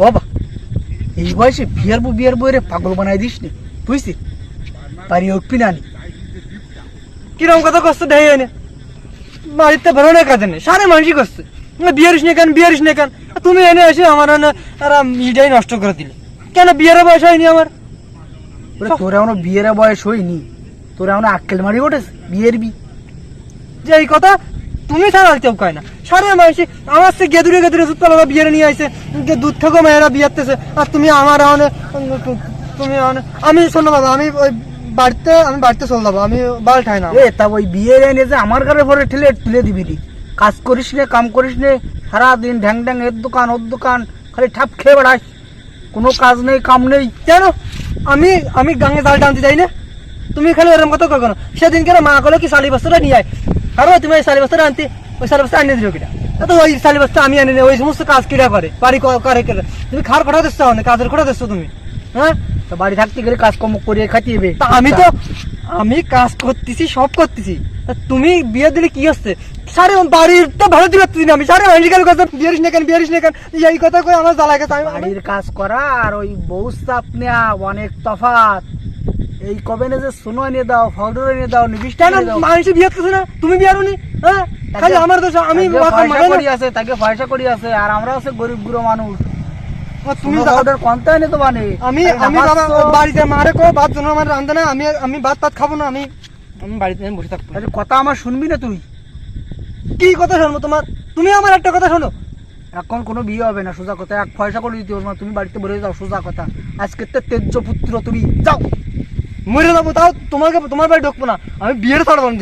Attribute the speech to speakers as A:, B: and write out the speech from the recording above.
A: বাবা এই বয়সে বিয়ার বউ বিয়ার বউরে পাগল বানাই দিস নি বুঝছি পারি উঠবি না
B: কিরম কথা করছে দেয় এনে? বাড়িতে বেরোনোর কাজে নেই সারে মানুষই না বিয়ারিস নে কেন বিয়ারিস নে কেন? তুমি এনে এসে আমার আর ইটাই নষ্ট করে দিলে। কেন বিয়ের বয়স হয়নি আমার?
A: তোর এখনও বিয়ের বয়স হয়নি তোর এখনও আক্কেল মারি উঠেছে বিয়ের বি।
B: যে এই কথা তুমি ছাড়া আর কেউ কয় না। সারে মানুষ আমার সে গেদুরে গেদুরে দুধ পালা বিয়ে নিয়ে যে দুধ থেকে মেয়েরা বিয়াতেছে আর তুমি আমার এখানে তুমি এখানে আমি শোনো বাবা আমি ওই বাড়িতে আমি বাড়িতে চল যাব আমি বাল ঠাই না।
A: এ তা ওই বিয়ের এনে যে আমার ঘরে ভরে ঠেলে তুলে দিবি নি কাজ করিস নে কাম করিস নে সারাদিন ঢ্যাং ঢ্যাং এর দোকান ওর দোকান খালি ঠাপ খেয়ে বেড়াস। কোনো কাজ নেই কাম নেই।
B: কেন? আমি আমি গাঙে জাল টানতে যাই না। তুমি খালি এরকম কথা কখনো সেদিন কেন মা কলে কি শালি বস্তাটা নিয়ে আয়। আরও তুমি ওই শালি বস্তাটা আনতে, ওই শালি বস্তা আনিয়ে দিল কিনা? তো ওই শালি বস্তা আমি আনি ওই সমস্ত কাজ কিরা করে বাড়ি করে তুমি খার খটা দিচ্ছ না কাজের খটা দিচ্ছ তুমি? হ্যাঁ?
A: তা বাড়ি থাকতে গেলে কাজকর্ম করে খাটিয়ে
B: তা আমি তো, আমি কাজ করতেছি, সব করতেছি। তুমি বিয়ে দিলে কি হচ্ছে? সারে বাড়িটা ভালো দিবে তুমি আমি সারে মানুষ কেন কথা বিয়ারিস না কেন বিয়ারিস না কেন? এই কথা কই আমার জ্বালা গেছে?
A: বাড়ির কাজ করা আর ওই বউ চাপ নেওয়া অনেক তফাৎ। এই কবে না যে সোনো এনে দাও ফাউডার এনে দাও নিবিষ্ট
B: কেন মানুষ বিয়ে করছে না? তুমি বিয়ে নি হ্যাঁ? খালি আমার দোষ আমি মারে
A: করি আছে তাকে পয়সা করি আছে আর আমরা আছে গরিব গুড়ো মানুষ। তুমি ফাউডার কোনটা এনে তো বানে
B: আমি আমি বাবা বাড়িতে মারে কো ভাত জন্য আমার রান্ধে না আমি আমি ভাত ভাত খাব না আমি আমি বাড়িতে বসে থাকব।
A: আরে কথা আমার শুনবি না তুই?
B: কি কথা শোনো তোমার? তুমি আমার একটা কথা শোনো।
A: এখন কোনো বিয়ে হবে না সোজা কথা। এক পয়সা করে দিতে পারব না তুমি বাড়িতে বলে যাও সোজা কথা। আজকে তো তেজ্য পুত্র তুমি যাও।
B: মরে যাব তাও তোমাকে তোমার বাড়ি ঢুকবো না। আমি বিয়ের ছাড়বো না